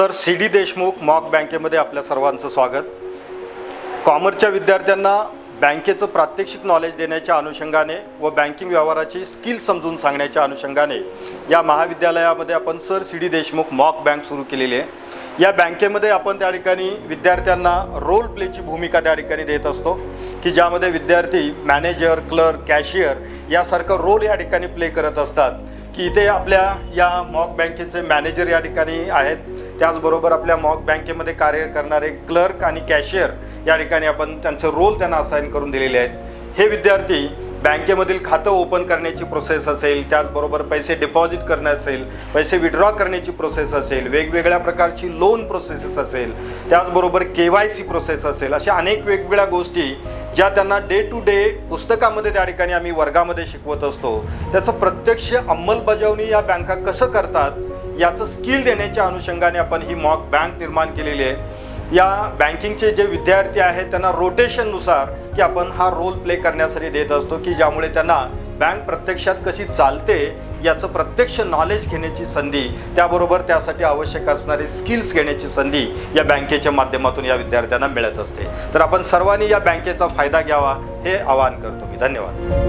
Sir C D Deshmukh mock बँकेमध्ये आपल्या सर्वांचं स्वागत. कॉमर्सच्या विद्यार्थ्यांना बँकेचं प्रात्यक्षिक नॉलेज देण्याच्या अनुषंगाने व बँकिंग व्यवहाराची स्किल समजून सांगण्याच्या अनुषंगाने या महाविद्यालयामध्ये आपण sir C D Deshmukh mock bank सुरू केलेली आहे. या बँकेमध्ये आपण त्या ठिकाणी विद्यार्थ्यांना रोल प्लेची भूमिका त्या ठिकाणी देत असतो की ज्यामध्ये विद्यार्थी मॅनेजर क्लर्क कॅशियर यासारखं रोल या ठिकाणी प्ले करत असतात की इथे आपल्या या मॉक बँकेचे मॅनेजर या ठिकाणी आहेत. त्याचबरोबर आपल्या मॉक बँकेमध्ये कार्य करणारे क्लर्क आणि कॅशियर या ठिकाणी आपण त्यांचं रोल त्यांना असाइन करून दिलेले आहेत. हे विद्यार्थी बँकेमधील खातं ओपन करण्याची प्रोसेस असेल त्याचबरोबर पैसे डिपॉझिट करणे असेल पैसे विड्रॉ करण्याची प्रोसेस असेल वेगवेगळ्या प्रकारची लोन प्रोसेसेस असेल त्याचबरोबर के वाय सी प्रोसेस असेल अशा अनेक वेगवेगळ्या गोष्टी ज्या त्यांना डे टू डे पुस्तकामध्ये त्या ठिकाणी आम्ही वर्गामध्ये शिकवत असतो. त्याचं प्रत्यक्ष अंमलबजावणी या बँका कसं करतात याचं स्किल देण्याच्या अनुषंगाने आपण ही मॉक बँक निर्माण केलेली आहे. या बँकिंगचे जे विद्यार्थी आहेत त्यांना रोटेशननुसार की आपण हा रोल प्ले करण्यासाठी देत असतो की ज्यामुळे त्यांना बँक प्रत्यक्षात कशी चालते याचं प्रत्यक्ष नॉलेज घेण्याची संधी त्याबरोबर त्यासाठी आवश्यक असणारे स्किल्स घेण्याची संधी या बँकेच्या माध्यमातून या विद्यार्थ्यांना मिळत असते. तर आपण सर्वांनी या बँकेचा फायदा घ्यावा हे आवाहन करतो मी. धन्यवाद.